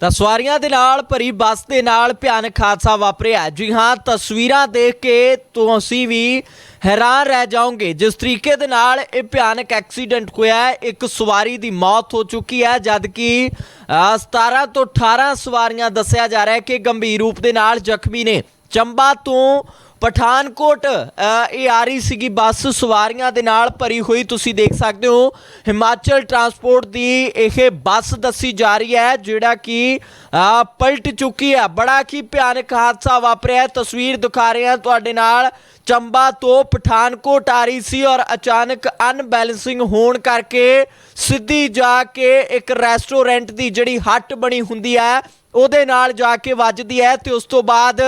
ਤਾਂ ਸਵਾਰੀਆਂ ਦੇ ਨਾਲ ਭਰੀ ਬੱਸ ਦੇ ਨਾਲ ਭਿਆਨਕ ਹਾਦਸਾ ਵਾਪਰਿਆ। ਜੀ ਹਾਂ, ਤਸਵੀਰਾਂ ਦੇਖ ਕੇ ਤੁਸੀਂ ਵੀ ਹੈਰਾਨ ਰਹਿ ਜਾਓਗੇ। ਜਿਸ ਤਰੀਕੇ ਦੇ ਨਾਲ ਇਹ ਭਿਆਨਕ ਐਕਸੀਡੈਂਟ ਹੋਇਆ ਹੈ, ਇੱਕ ਸਵਾਰੀ ਦੀ ਮੌਤ ਹੋ ਚੁੱਕੀ ਹੈ ਜਦ ਕਿ 17 ਤੋਂ 18 ਸਵਾਰੀਆਂ ਦੱਸਿਆ ਜਾ ਰਿਹਾ ਹੈ ਕਿ ਗੰਭੀਰ ਰੂਪ ਦੇ ਨਾਲ ਜ਼ਖਮੀ ਨੇ। ਚੰਬਾ ਤੋਂ ਪਠਾਨਕੋਟ ਇਹ ਆ ਰਹੀ ਸੀਗੀ ਬੱਸ ਸਵਾਰੀਆਂ ਦੇ ਨਾਲ ਭਰੀ ਹੋਈ, ਤੁਸੀਂ ਦੇਖ ਸਕਦੇ ਹੋ। ਹਿਮਾਚਲ ਟਰਾਂਸਪੋਰਟ ਦੀ ਇਹ ਬੱਸ ਦੱਸੀ ਜਾ ਰਹੀ ਹੈ, ਜਿਹੜਾ ਕਿ ਪਲਟ ਚੁੱਕੀ ਹੈ। ਬੜਾ ਕੀ ਭਿਆਨਕ ਹਾਦਸਾ ਵਾਪਰਿਆ ਤਸਵੀਰ ਦਿਖਾ ਰਹੇ ਹਾਂ ਤੁਹਾਡੇ ਨਾਲ। ਚੰਬਾ ਤੋਂ ਪਠਾਨਕੋਟ ਆ ਰਹੀ ਸੀ ਔਰ ਅਚਾਨਕ ਅਨਬੈਲੈਂਸਿੰਗ ਹੋਣ ਕਰਕੇ ਸਿੱਧੀ ਜਾ ਕੇ ਇੱਕ ਰੈਸਟੋਰੈਂਟ ਦੀ ਜਿਹੜੀ ਹੱਟ ਬਣੀ ਹੁੰਦੀ ਹੈ ਉਹਦੇ ਨਾਲ ਜਾ ਕੇ ਵੱਜਦੀ ਹੈ ਤੇ ਉਸ ਤੋਂ ਬਾਅਦ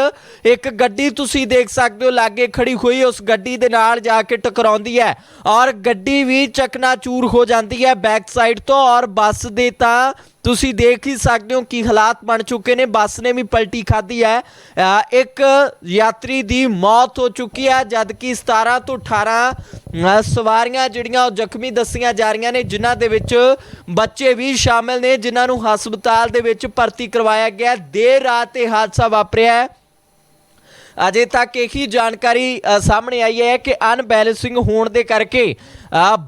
ਇੱਕ ਗੱਡੀ ਤੁਸੀਂ ਦੇਖ ਸਕਦੇ ਹੋ ਲਾਗੇ ਖੜੀ ਹੋਈ, ਉਸ ਗੱਡੀ ਦੇ ਨਾਲ ਜਾ ਕੇ ਟਕਰਾਉਂਦੀ ਹੈ ਔਰ ਗੱਡੀ ਵੀ ਚਕਨਾਚੂਰ ਹੋ ਜਾਂਦੀ ਹੈ ਬੈਕ ਸਾਈਡ ਤੋਂ ਔਰ ਬੱਸ ਦੇ ਤਾਂ ਤੁਸੀਂ ਦੇਖ ਹੀ ਸਕਦੇ ਹੋ ਕਿ ਹਾਲਾਤ ਬਣ ਚੁੱਕੇ ਨੇ। ਬੱਸ ਨੇ ਵੀ ਪਲਟੀ ਖਾਧੀ ਹੈ। ਇੱਕ ਯਾਤਰੀ ਦੀ ਮੌਤ ਹੋ ਚੁੱਕੀ ਹੈ, ਜਦਕਿ 17 ਤੋਂ 18 ਸਵਾਰੀਆਂ ਜਿਹੜੀਆਂ ਉਹ ਜ਼ਖਮੀ ਦੱਸੀਆਂ ਜਾ ਰਹੀਆਂ ਨੇ, ਜਿਨ੍ਹਾਂ ਦੇ ਵਿੱਚ ਬੱਚੇ ਵੀ ਸ਼ਾਮਿਲ ਨੇ, ਜਿਨ੍ਹਾਂ ਨੂੰ ਹਸਪਤਾਲ ਦੇ ਵਿੱਚ ਭਰਤੀ ਕਰਵਾਇਆ ਗਿਆ। ਦੇਰ ਰਾਤ ਇਹ ਹਾਦਸਾ ਵਾਪਰਿਆ ਹੈ। ਅਜੇ ਤੱਕ ਇਹੀ ਜਾਣਕਾਰੀ ਸਾਹਮਣੇ ਆਈ ਹੈ ਕਿ ਅਨਬੈਲੈਂਸਿੰਗ ਹੋਣ ਦੇ ਕਰਕੇ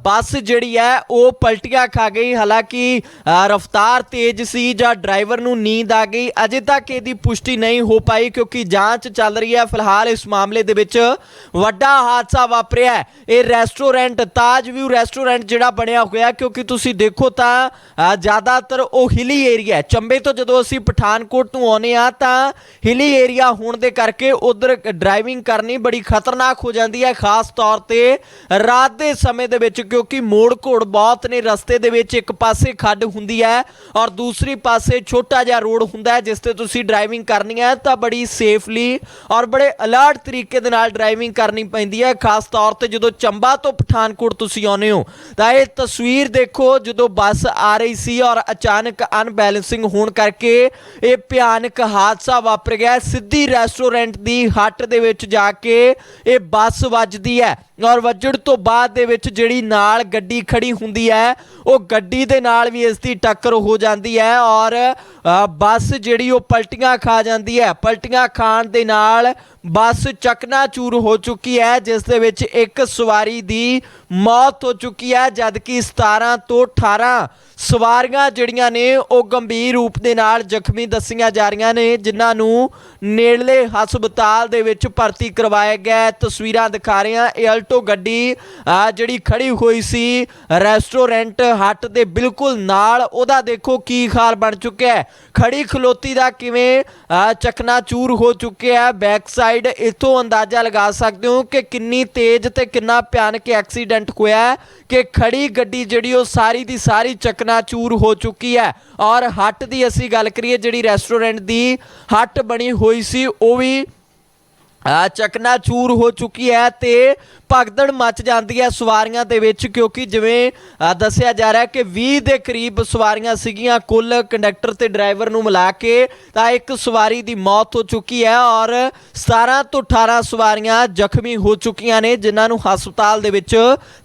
ਬੱਸ ਜਿਹੜੀ ਹੈ, ਉਹ ਪਲਟੀਆਂ ਖਾ ਗਈ। ਹਾਲਾਂਕਿ ਰਫ਼ਤਾਰ ਤੇਜ਼ ਸੀ ਜਾਂ ਡਰਾਈਵਰ ਨੂੰ ਨੀਂਦ ਆ ਗਈ। ਅਜੇ ਤੱਕ ਇਹਦੀ ਪੁਸ਼ਟੀ ਨਹੀਂ ਹੋ ਪਾਈ ਕਿਉਂਕਿ ਜਾਂਚ ਚੱਲ ਰਹੀ ਹੈ। ਫਿਲਹਾਲ ਇਸ ਮਾਮਲੇ ਦੇ ਵਿੱਚ ਵੱਡਾ ਹਾਦਸਾ ਵਾਪਰਿਆ ਇਹ ਰੈਸਟੋਰੈਂਟ, ਤਾਜ ਵਿਊ ਰੈਸਟੋਰੈਂਟ ਜਿਹੜਾ ਬਣਿਆ ਹੋਇਆ, ਕਿਉਂਕਿ ਤੁਸੀਂ ਦੇਖੋ ਤਾਂ ਜ਼ਿਆਦਾਤਰ ਉਹ ਹਿਲੀ ਏਰੀਆ ਚੰਬੇ ਤੋਂ ਜਦੋਂ ਅਸੀਂ ਪਠਾਨਕੋਟ ਤੋਂ ਆਉਨੇ ਆ ਤਾਂ ਹਿਲੀ ਏਰੀਆ ਹੋਣ ਦੇ ਕਰਕੇ ਉਹ ਉਧਰ ਡਰਾਈਵਿੰਗ ਕਰਨੀ ਬੜੀ ਖਤਰਨਾਕ ਹੋ ਜਾਂਦੀ ਹੈ ਖਾਸ ਤੌਰ ਤੇ ਰਾਤ ਦੇ ਸਮੇਂ ਦੇ ਵਿੱਚ, ਕਿਉਂਕਿ ਮੋੜ ਘੋੜ ਬਹੁਤ ਨੇ, ਰਸਤੇ ਦੇ ਵਿੱਚ ਇੱਕ ਪਾਸੇ ਖੱਡ ਹੁੰਦੀ ਹੈ ਔਰ ਦੂਸਰੀ ਪਾਸੇ ਛੋਟਾ ਜਿਹਾ ਰੋਡ ਹੁੰਦਾ ਹੈ, ਜਿਸ ਤੇ ਤੁਸੀਂ ਡਰਾਈਵਿੰਗ ਕਰਨੀ ਹੈ, ਤਾਂ ਬੜੀ ਸੇਫਲੀ ਔਰ ਬੜੇ ਅਲਰਟ ਤਰੀਕੇ ਦੇ ਨਾਲ ਡਰਾਈਵਿੰਗ ਕਰਨੀ ਪੈਂਦੀ ਹੈ। ਖਾਸ ਤੌਰ ਤੇ ਜਦੋਂ ਚੰਬਾ ਤੋਂ ਪਠਾਨਕੋਟ ਤੁਸੀਂ ਆਉਨੇ ਹੋ, ਤਾਂ ਇਹ ਤਸਵੀਰ ਦੇਖੋ, ਜਦੋਂ ਬੱਸ ਆ ਰਹੀ ਸੀ ਔਰ ਅਚਾਨਕ ਅਨਬੈਲੈਂਸਿੰਗ ਹੋਣ ਕਰਕੇ ਇਹ ਭਿਆਨਕ ਹਾਦਸਾ ਵਾਪਰ ਗਿਆ। ਸਿੱਧੀ ਰੈਸਟੋਰੈਂਟ ਦੀ ਹੱਟ ਦੇ ਵਿੱਚ ਜਾ ਕੇ ਇਹ ਬੱਸ ਵੱਜਦੀ ਹੈ ਔਰ ਵੱਜਣ ਤੋਂ ਬਾਅਦ ਦੇ ਵਿੱਚ ਜਿਹੜੀ ਨਾਲ ਗੱਡੀ ਖੜੀ ਹੁੰਦੀ ਹੈ ਉਹ ਗੱਡੀ ਦੇ ਨਾਲ ਵੀ ਇਸ ਦੀ ਟੱਕਰ ਹੋ ਜਾਂਦੀ ਹੈ ਔਰ ਅ, ਬੱਸ ਜਿਹੜੀ ਉਹ ਪਲਟੀਆਂ ਖਾ ਜਾਂਦੀ ਹੈ। ਪਲਟੀਆਂ ਖਾਣ ਦੇ ਨਾਲ ਬੱਸ ਚਕਨਾਚੂਰ ਹੋ ਚੁੱਕੀ ਹੈ ਜਿਸ ਦੇ ਵਿੱਚ ਇੱਕ ਸਵਾਰੀ ਦੀ ਮੌਤ ਹੋ ਚੁੱਕੀ ਹੈ ਜਦਕਿ 17 ਤੋਂ 18 ਸਵਾਰੀਆਂ ਜਿਹੜੀਆਂ ਨੇ ਉਹ ਗੰਭੀਰ ਰੂਪ ਦੇ ਨਾਲ ਜ਼ਖਮੀ ਦੱਸੀਆਂ ਜਾ ਰਹੀਆਂ ਨੇ ਜਿਨ੍ਹਾਂ ਨੂੰ ਨੇੜਲੇ ਹਸਪਤਾਲ ਦੇ ਵਿੱਚ ਭਰਤੀ ਕਰਵਾਇਆ ਗਿਆ ਤਸਵੀਰਾਂ ਦਿਖਾ ਰਹੇ ਹਾਂ। ਇਹ ਅਲਟੋ ਗੱਡੀ ਜਿਹੜੀ ਖੜੀ ਹੋਈ ਸੀ ਰੈਸਟੋਰੈਂਟ ਹੱਟ ਦੇ ਬਿਲਕੁਲ ਨਾਲ ਉਹਦਾ ਦੇਖੋ ਕੀ ਹਾਲ ਬਣ ਚੁੱਕਿਆ ਹੈ। ਖੜੀ ਖਲੋਤੀ ਦਾ ਕਿਵੇਂ ਆ, ਚਕਨਾਚੂਰ ਹੋ ਚੁੱਕਿਆ ਹੈ। ਬੈਕ ਸਾਈਡ ਇਥੋਂ ਅੰਦਾਜ਼ਾ ਲਗਾ ਸਕਦੇ ਹੋ ਕਿ ਕਿੰਨੀ ਤੇਜ਼ ਤੇ ਕਿੰਨਾ ਭਿਆਨਕ ਐਕਸੀਡੈਂਟ ਹੋਇਆ ਕਿ ਖੜੀ ਗੱਡੀ ਜਿਹੜੀ ਉਹ ਸਾਰੀ ਦੀ ਸਾਰੀ ਚਕਨਾਚੂਰ ਹੋ ਚੁੱਕੀ ਹੈ। ਔਰ ਹੱਟ ਦੀ ਅਸੀਂ ਗੱਲ ਕਰੀਏ ਜਿਹੜੀ ਰੈਸਟੋਰੈਂਟ ਦੀ, ਹੱਟ ਬਣੀ ਹੋਈ ਸੀ, ਉਹ ਵੀ ਆ ਚਕਨਾਚੂਰ ਹੋ ਚੁੱਕੀ ਹੈ ਤੇ ਭਗਦੜ ਮਚ ਜਾਂਦੀ ਹੈ ਸਵਾਰੀਆਂ ਦੇ ਵਿੱਚ, ਕਿਉਂਕਿ ਜਿਵੇਂ ਦੱਸਿਆ ਜਾ ਰਿਹਾ ਕਿ 20 ਦੇ ਕਰੀਬ ਸਵਾਰੀਆਂ ਸੀਗੀਆਂ, ਕੁੱਲ ਕੰਡਕਟਰ ਤੇ ਡਰਾਈਵਰ ਨੂੰ ਮਿਲਾ ਕੇ ਤਾਂ ਇੱਕ ਸਵਾਰੀ ਦੀ ਮੌਤ ਹੋ ਚੁੱਕੀ ਹੈ ਔਰ 17 ਤੋਂ 18 ਸਵਾਰੀਆਂ ਜ਼ਖਮੀ ਹੋ ਚੁੱਕੀਆਂ ਨੇ, ਜਿਨ੍ਹਾਂ ਨੂੰ ਹਸਪਤਾਲ ਦੇ ਵਿੱਚ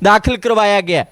ਦਾਖਲ ਕਰਵਾਇਆ ਗਿਆ